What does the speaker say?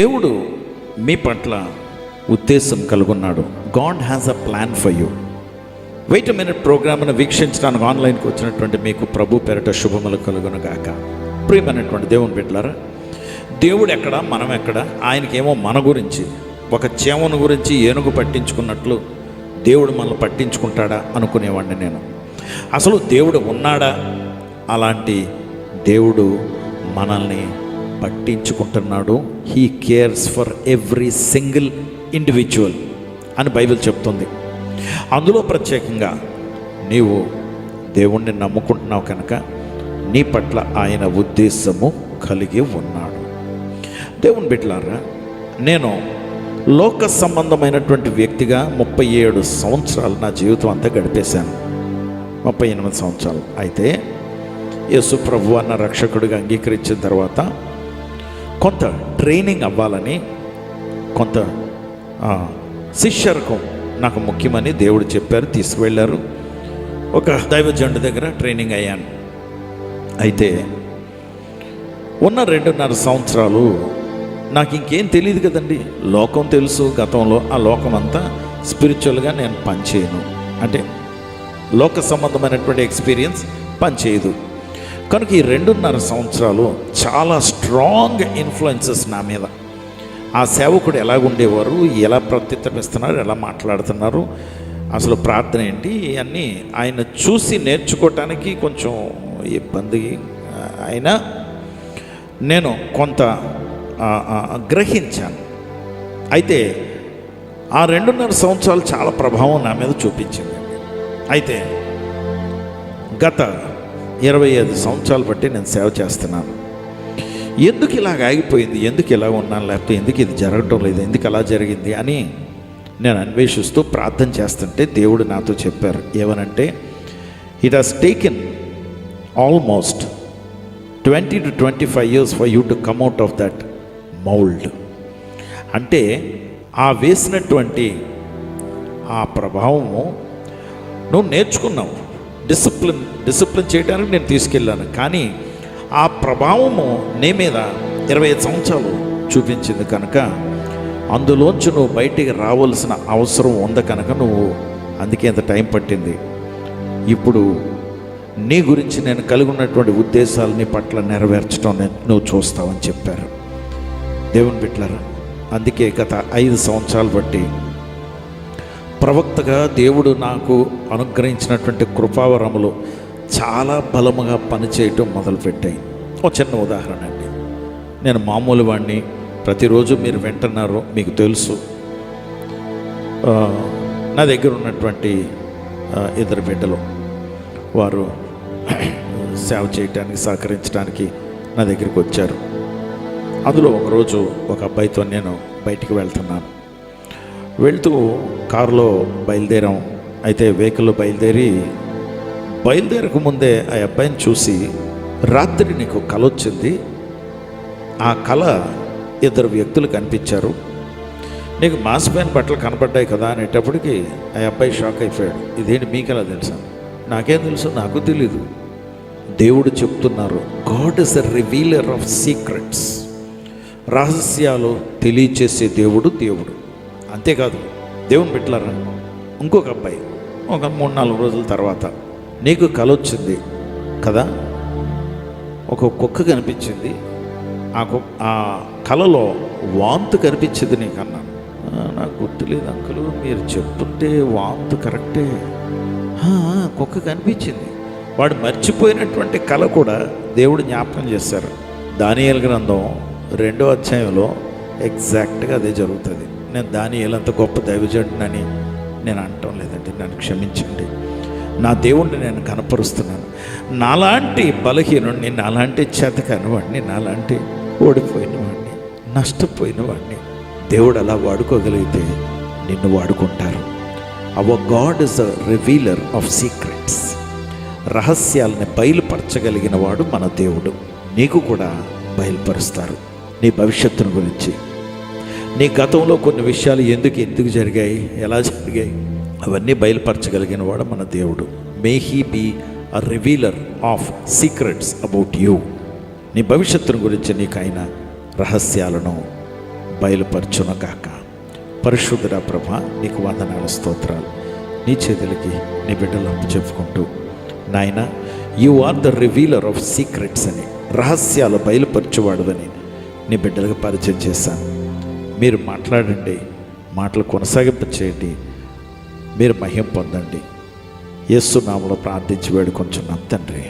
దేవుడు మీ పట్ల ఉద్దేశం కలుగున్నాడు. God has a plan for you wait minute ప్రోగ్రామ్ను వీక్షించడానికి ఆన్లైన్కి వచ్చినటువంటి మీకు ప్రభు పేరట శుభములు కలుగునుగాక ప్రియమైనటువంటి దేవుని బిడ్డలారా దేవుడు ఎక్కడ మనం ఎక్కడ ఆయనకేమో మన గురించి ఒక చేమను గురించి ఏనుగు పట్టించుకున్నట్లు దేవుడు మనల్ని పట్టించుకుంటాడా అనుకునేవాడిని నేను. అసలు దేవుడు ఉన్నాడా? అలాంటి దేవుడు మనల్ని పట్టించుకుంటున్నాడు. He cares for every single individual అని బైబిల్ చెప్తుంది. అందులో ప్రత్యేకంగా నీవు దేవుణ్ణి నమ్ముకుంటున్నావు కనుక నీ పట్ల ఆయన ఉద్దేశము కలిగి ఉన్నాడు. దేవుని బిడ్డలారా నేను లోక సంబంధమైనటువంటి వ్యక్తిగా ముప్పై ఏడు సంవత్సరాలు నా జీవితం అంతా గడిపేశాను. ముప్పై ఎనిమిది సంవత్సరాలు. అయితే యేసు ప్రభు అన్న రక్షకుడిగా అంగీకరించిన తర్వాత కొంత ట్రైనింగ్ అవ్వాలని కొంత శిష్యరకం నాకు ముఖ్యమని దేవుడు చెప్పారు తీసుకువెళ్ళారు. ఒక దైవజండు దగ్గర ట్రైనింగ్ అయ్యాను. అయితే ఉన్న రెండున్నర సంవత్సరాలు నాకు ఇంకేం తెలియదు కదండి. లోకం తెలుసు గతంలో ఆ లోకం అంతా స్పిరిచువల్గా నేను పనిచేయను. అంటే లోక సంబంధమైనటువంటి ఎక్స్పీరియన్స్ పనిచేయదు. కనుక ఈ రెండున్నర సంవత్సరాలు చాలా స్ట్రాంగ్ ఇన్ఫ్లుయెన్సెస్ నా మీద. ఆ సేవకుడు ఎలాగుండేవారు? ఎలా ప్రత్యుత్తరిస్తున్నారు ఎలా మాట్లాడుతున్నారు? అసలు ప్రార్థన ఏంటి? ఇవన్నీ ఆయన చూసి నేర్చుకోవటానికి కొంచెం ఇబ్బంది. అయినా నేను కొంత గ్రహించాను. అయితే ఆ రెండున్నర సంవత్సరాలు చాలా ప్రభావం నా మీద చూపించింది. అయితే గత ఇరవై ఐదు సంవత్సరాలు బట్టి నేను సేవ చేస్తున్నాను. ఎందుకు ఇలాగ ఆగిపోయింది? ఎందుకు ఇలా ఉన్నాను? లేకపోతే ఎందుకు ఇది జరగటం లేదు? ఎందుకు అలా జరిగింది? అని నేను అన్వేషిస్తూ ప్రార్థన చేస్తుంటే దేవుడు నాతో చెప్పారు. ఏమనంటే it has taken almost twenty to twenty five years for you to come out of that mould అంటే ఆ వేసినటువంటి ఆ ప్రభావము నువ్వు నేర్చుకున్నావు. డిసిప్లిన్ డిసిప్లిన్ చేయడానికి నేను తీసుకెళ్ళాను. కానీ ఆ ప్రభావము నీ మీద ఇరవై ఐదు సంవత్సరాలు చూపించింది కనుక అందులోంచి నువ్వు బయటికి రావాల్సిన అవసరం ఉంది కనుక నువ్వు అందుకే ఇంత టైం పట్టింది. ఇప్పుడు నీ గురించి నేను కలిగి ఉన్నటువంటి ఉద్దేశాలని పట్ల నెరవేర్చడం నువ్వు చూస్తావని చెప్పారు. దేవుని బిట్లర్ అందుకే గత ఐదు సంవత్సరాలు బట్టి ప్రవక్తగా దేవుడు నాకు అనుగ్రహించినటువంటి కృపావరములు చాలా బలముగా పనిచేయటం మొదలుపెట్టాయి. ఒక చిన్న ఉదాహరణ అండి. నేను మామూలు వాడిని ప్రతిరోజు మీరు వింటున్నారు మీకు తెలుసు. నా దగ్గర ఉన్నటువంటి ఇద్దరు బిడ్డలు. వారు సేవ చేయటానికి సహకరించడానికి నా దగ్గరికి వచ్చారు. అందులో ఒకరోజు ఒక అబ్బాయితో నేను బయటికి వెళ్తున్నాను. వెళ్తూ కారులో బయలుదేరాం. అయితే వెహికల్లో బయలుదేరి బయలుదేరక ముందే ఆ అబ్బాయిని చూసి రాత్రి నీకు కల వచ్చింది. ఆ కళ ఇద్దరు వ్యక్తులు కనిపించారు. నీకు మాసిపోయిన బట్టలు కనపడ్డాయి కదా అనేటప్పటికి ఆ అబ్బాయి షాక్ అయిపోయాడు. ఇదేంటి మీకెలా తెలుసా? నాకేం తెలుసు? నాకు తెలీదు. దేవుడు చెప్తున్నారు God is a revealer of secrets రహస్యాలు తెలియచేసే దేవుడు దేవుడు. అంతేకాదు దేవుని పెట్టారా ఇంకొక అబ్బాయి ఒక మూడు నాలుగు రోజుల తర్వాత నీకు కల వచ్చింది కదా? ఒక కుక్క కనిపించింది. ఆ కుక్క ఆ కలలో వాంతు కనిపించింది నీకన్నా. నాకు గుర్తులేదు అంకులు మీరు చెప్తుంటే వాంతు కరెక్టే. కుక్క కనిపించింది. వాడు మర్చిపోయినటువంటి కళ కూడా దేవుడు జ్ఞాపకం చేశారు. దానియేలు గ్రంథం రెండో అధ్యాయంలో ఎగ్జాక్ట్గా అదే జరుగుతుంది. నేను దానియేలు అంత గొప్ప దైవజంటునని నేను అనటం లేదండి నన్ను క్షమించండి. నా దేవుణ్ణి నేను కనపరుస్తున్నాను. నాలాంటి బలహీనుడిని నాలాంటి చేతకాని వాడిని నాలాంటి ఓడిపోయిన వాడిని నష్టపోయిన వాడిని దేవుడు అలా వాడుకోగలిగితే నిన్ను వాడుకుంటారు. Our God is a revealer of secrets రహస్యాలని బయలుపరచగలిగిన వాడు మన దేవుడు. నీకు కూడా బయలుపరుస్తారు. నీ భవిష్యత్తును గురించి. నీ గతంలో కొన్ని విషయాలు ఎందుకు ఎందుకు జరిగాయి ఎలా జరిగాయి? అవన్నీ బయలుపరచగలిగిన వాడు మన దేవుడు. May he be a revealer of secrets about you నీ భవిష్యత్తును గురించి నీకు ఆయన రహస్యాలను బయలుపరచును కాక పరిశుద్ధుడ ప్రభ నీకు వందనాల స్తోత్రాలు. నీ చేతులకి నీ బిడ్డలు చెప్పుకుంటూ నాయన you are the revealer of secrets అని రహస్యాలు బయలుపరచువాడుదని నీ బిడ్డలకు పరిచయం చేశాను. మీరు మాట్లాడండి మాటలు కొనసాగింపు చేయండి మీరు మహిం పొందండి. యేసు నామలో ప్రార్థించి వేడుకొంచున్నాం తండ్రి.